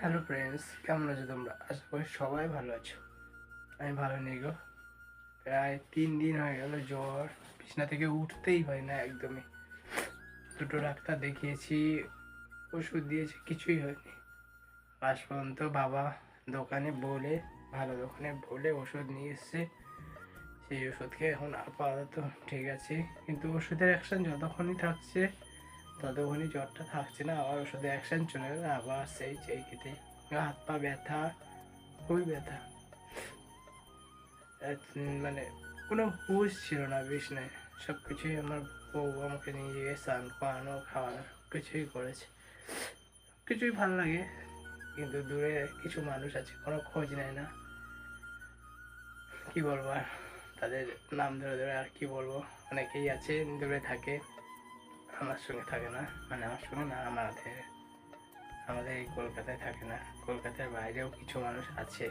Hello friends কেমন আছো তোমরা? আশা করি সবাই ভালো আছো। আমি ভালো নেই গো। প্রায় তিন দিন হয়ে গেল, জ্বর। বিছনা থেকে উঠতেই হয় না একদমই। দুটো ডাক্তার দেখিয়েছি, ওষুধ দিয়েছে, কিছুই হয়নি। আজ পর্যন্ত বাবা দোকানে বলে, ভালো দোকানে বলে ওষুধ নিয়ে এসছে। সেই ওষুধকে এখন আপাতত ঠিক আছে। কিন্তু ওষুধের অ্যাকশন যতক্ষণই থাকছে ততক্ষণই জ্বরটা থাকছে না, আবার ওষুধে অ্যাকশন চলে গেলে আবার সেই সেই খেতে। হাত পা ব্যথা, খুবই ব্যথা। মানে কোনো হুশ ছিল না বিছনায় সব কিছুই আমার বউ আমাকে নিয়ে গিয়ে স্নান করানো, খাওয়ানো কিছুই করেছে। কিছুই ভালো লাগে, কিন্তু দূরে কিছু মানুষ আছে, কোনো খোঁজ নেয় না। কি বলব আর, তাদের নাম ধরে ধরে আর কি বলব? অনেকেই আছে, দূরে থাকে। আমার সঙ্গে থাকে না। মানে আমার সঙ্গে না, আমাদের আমাদের এই কলকাতায় থাকে না। কলকাতার বাইরেও কিছু মানুষ আছে।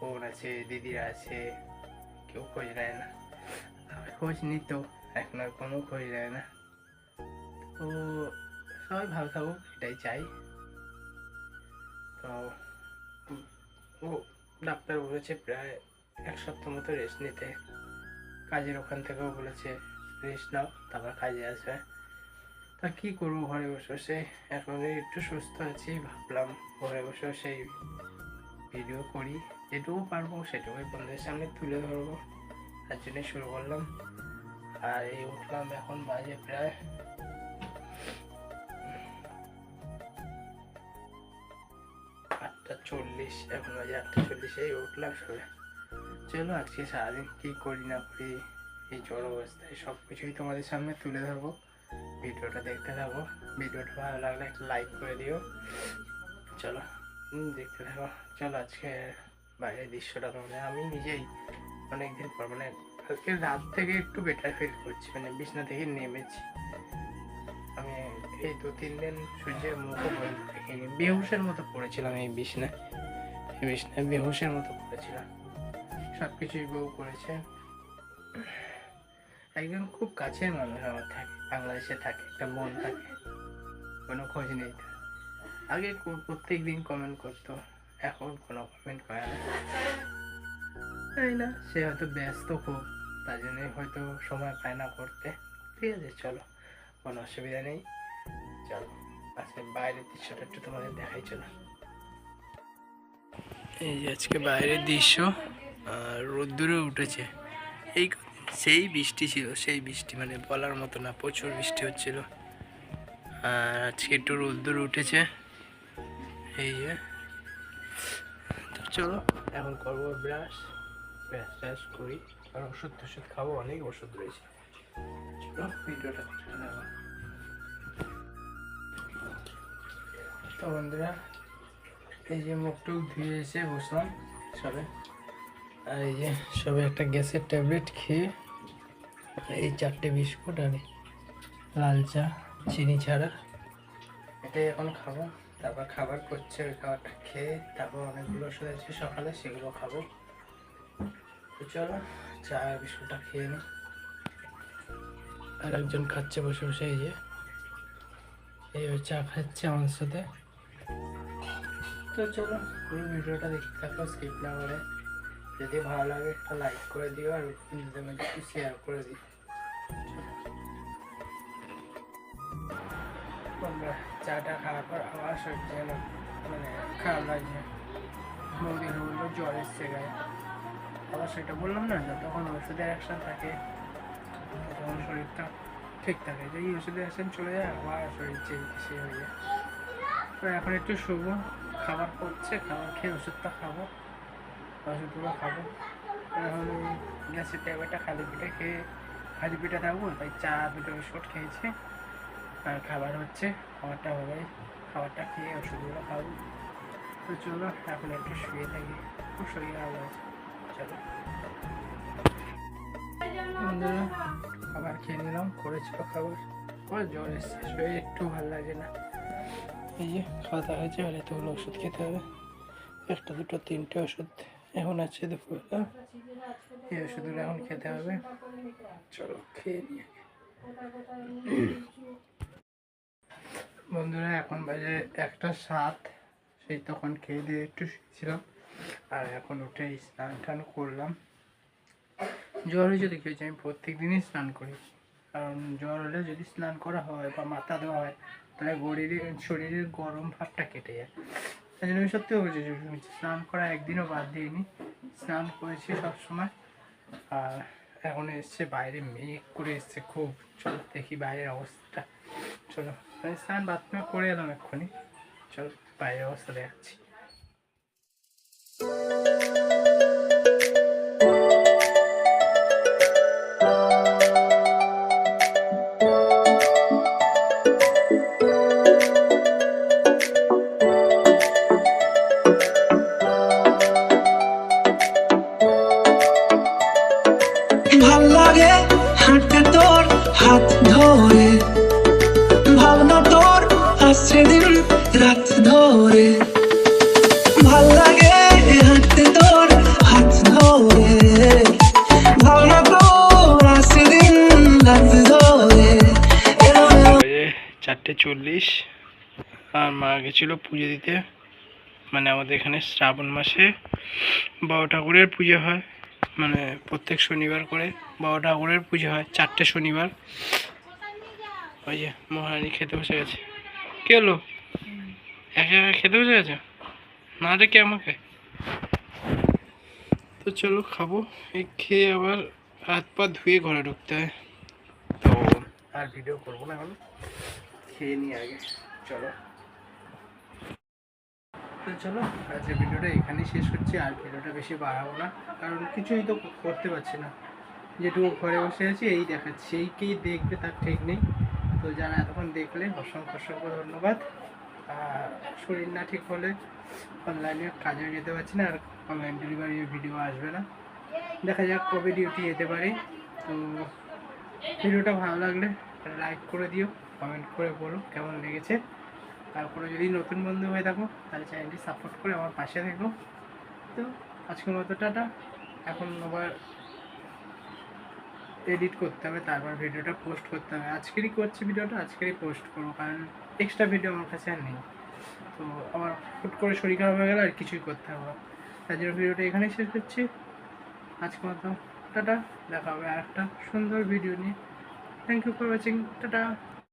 বোন আছে, দিদিরা আছে, কেউ খোঁজ নেয় না। খোঁজ নিত, এখন আর কোনো খোঁজ নেয় না। তো সবাই ভালো থাকুক, এটাই চাই। তো, ও ডাক্তার বলেছে প্রায় এক সপ্তাহ মতো রেস্ট নিতে। কাজের ওখান থেকেও বলেছে। রেস্ট নাও তারপর কাজে আসবে। তা কী করব ঘরে বসে বসে? এখন একটু সুস্থ আছি, ভাবলাম ঘরে বসে সেই ভিডিও করি। যেটুকু পারব সেটুকুই বন্ধুদের সামনে তুলে ধরবো। তার জন্য শুরু করলাম। আর এই উঠলাম এখন বাজে প্রায় আটটা চল্লিশ, এখন বাজে আটটা চল্লিশেই উঠলাম সবে। চলো আজকে সারাদিন কী করি না করি এই জ্বর অবস্থায় সব কিছুই তোমাদের সামনে তুলে ধরবো। ভিডিওটা দেখতে থাকো। ভিডিওটা ভালো লাগলে একটা লাইক করে দিও। চলো দেখতে থাকো। চলো, আজকে বাইরের দৃশ্যটা তোমাদের। আমি নিজেই অনেকদিন পর মানে কালকে রাত থেকে একটু বেটার ফিল করছি। মানে বিছনা থেকে নেমেছি। আমি এই দু, তিন দিন সূর্যের মুখও বন্ধ দেখিনি। বেহুশের মতো পড়েছিলাম এই বিছনায়। এই বিছনায় বেহুশের মতো পড়েছিলাম। সব কিছুই বউ করেছে। একজন খুব কাছের মানুষ আমার থাকে বাংলাদেশে থাকে একটা বোন থাকে। কোনো খোঁজ নেই আগে প্রত্যেক দিন কমেন্ট করতো এখন কোনো কমেন্ট করে না। তাই না? সে হয়তো ব্যস্ত খুব তার জন্যই হয়তো সময় পায় না করতে। ঠিক আছে চলো। কোনো অসুবিধা নেই। চলো আজকে বাইরের দৃশ্যটা একটু তোমাদের দেখাই চলো। এই যে আজকে বাইরের দৃশ্য আর রোদ্দুরে উঠেছে। এই সেই বৃষ্টি ছিল, সেই বৃষ্টি মানে বলার মতো না, প্রচুর বৃষ্টি হচ্ছিল। আর আজকে একটু রোদ্দুর উঠেছে। এই যে। তো চলো, এখন করব ব্রাশ। ব্রাশ ট্রাশ করি আর ওষুধ টষুধ খাব, অনেক ওষুধ রয়েছে। চলো তো বন্ধুরা, এই যে মুখ টুক ধুয়ে এসে বসলাম সবে আর এই যে সবে একটা গ্যাসের ট্যাবলেট খেয়ে এই চারটে বিস্কুট আর লাল চা, চিনি ছাড়া। এটাই এখন খাব, তারপর খাবার করছে ওই খাবারটা খেয়ে তারপর অনেকগুলো ওষুধ আছে, সকালে সেগুলো খাব। তো চলো, চা বিস্কুটটা খেয়ে নিই আর একজন খাচ্ছে বসে বসে এই যে। এই চা খাচ্ছে আমার সাথে। তো চলো, পুরো ভিডিওটা দেখতে থাকো স্কিপ না করে। যদি ভালো লাগে একটা লাইক করে দিও আর বন্ধুদের মধ্যে একটু শেয়ার করে দিও। চাটা খাওয়ার পর আবার শরীর যেন মানে খারাপ লাগছে বৌদি বলল, জ্বর এসছে গায়ে। আবার সেটা বললাম না তখন ওষুধের অ্যাকশন থাকে তখন শরীরটা ঠিক থাকে। যে এই ওষুধের অ্যাকশন চলে যায়, আবার শরীর চেয়ে সে হয়ে যায়। তো এখন একটু শুভ খাবার করছে খাবার খেয়ে ওষুধটা খাব। ওষুধগুলো খাব। এখন গ্যাসের ট্যাবলেটটা খালি পিঠে খেয়ে, খালি পিঠে থাকব, তাই চা, দুটো বিস্কুট খেয়েছি। আর খাবার হচ্ছে, খাবারটা হবে, খাবারটা খেয়ে ওষুধগুলো খাব। তো চলো, এখন একটু শুয়ে থাকি খুব শরীর ভালো আছে। চলো। খাবার খেয়ে নিলাম, করেছিল খাবার। আমার জ্বর এসছে, শরীর একটু ভালো লাগে না। এই যে, খাওয়া হয়েছে আর এতগুলো ওষুধ খেতে হবে। একটা, দুটো, তিনটে ওষুধ। এখন আছে দুপুরবেলা। এই ওষুধগুলো এখন খেতে হবে। চলো খেয়ে নিয়ে বন্ধুরা, এখন বাজে একটা সাত। সেই তখন খেয়ে দিয়ে একটু শুয়েছিলাম। আর এখন উঠে স্নান টান করলাম। জ্বর হয়েছে দেখি হয়েছে? আমি প্রত্যেক দিনই স্নান করি। কারণ জ্বর হলে যদি স্নান করা হয় বা মাথা দেওয়া হয়, তাহলে শরীরে শরীরের গরম ভাবটা কেটে যায়। তাই জন্য আমি সত্যি বলছি স্নান করা একদিনও বাদ দিইনি। স্নান করেছি সবসময়। আর এখন এসছে বাইরে, মেঘ করে এসছে খুব। চলো দেখি বাইরের অবস্থাটা চলো, আমি স্নান বাথরুমে করে এলাম এক্ষুনি। চলো বাইরের অবস্থা দেখাচ্ছি চল্লিশ। আর মা গেছিল পুজো দিতে। মানে আমাদের এখানে শ্রাবণ মাসে বাবা ঠাকুরের পুজো হয়। মানে প্রত্যেক শনিবার করে বাবা ঠাকুরের পুজো হয়, চারটে শনিবার। ওই যে মহারানী খেতে বসে গেছে। কে হলো? একা একা খেতে বসে গেছে? না ডেকে আমাকে? তো চলো খাব। এই খেয়ে আবার হাত পা ধুয়ে ঘরে ঢুকতে হয়। তো আর ভিডিও করব না এখন। খেয়ে নিই আগে। চলো। তো চলো আজকে ভিডিওটা এখানেই শেষ করছি। আর ভিডিওটা বেশি বাড়াবো না, কারণ কিছুই তো করতে পারছি না। যেটুকু ঘরে বসে আছি, এই দেখাচ্ছি। এই কে দেখবে তার ঠিক নেই। তো যারা এতক্ষণ দেখলে, অসংখ্য অসংখ্য ধন্যবাদ। আর শরীর না ঠিক হলে অনলাইনে কাজে যেতে পারছি না, আর অনলাইন ডেলিভারি ভিডিও আসবে না। দেখা যাক কবে ডিউটি যেতে পারি। তো ভিডিওটা ভালো লাগলে লাইক করে দিও। কমেন্ট করে বলো কেমন লেগেছে। তারপরে যদি নতুন বন্ধু হয়ে থাকো, তাহলে চ্যানেলটি সাপোর্ট করে আমার পাশে থেকো। তো আজকের মতো টাটা। এখন আবার এডিট করতে হবে, তারপর ভিডিওটা পোস্ট করতে হবে। আজকেরই করছি ভিডিওটা, আজকেরই পোস্ট করব, কারণ এক্সট্রা ভিডিও আমার কাছে আর নেই। তো আমার হুট করে শরীর খারাপ হয়ে গেলে আর কিছুই করতে হবে। তাই জন্য ভিডিওটা এখানেই শেষ করছি। আজকের মতো টাটা, দেখা হবে আর একটা সুন্দর ভিডিও নিয়ে। Thank you for watching ta-ta.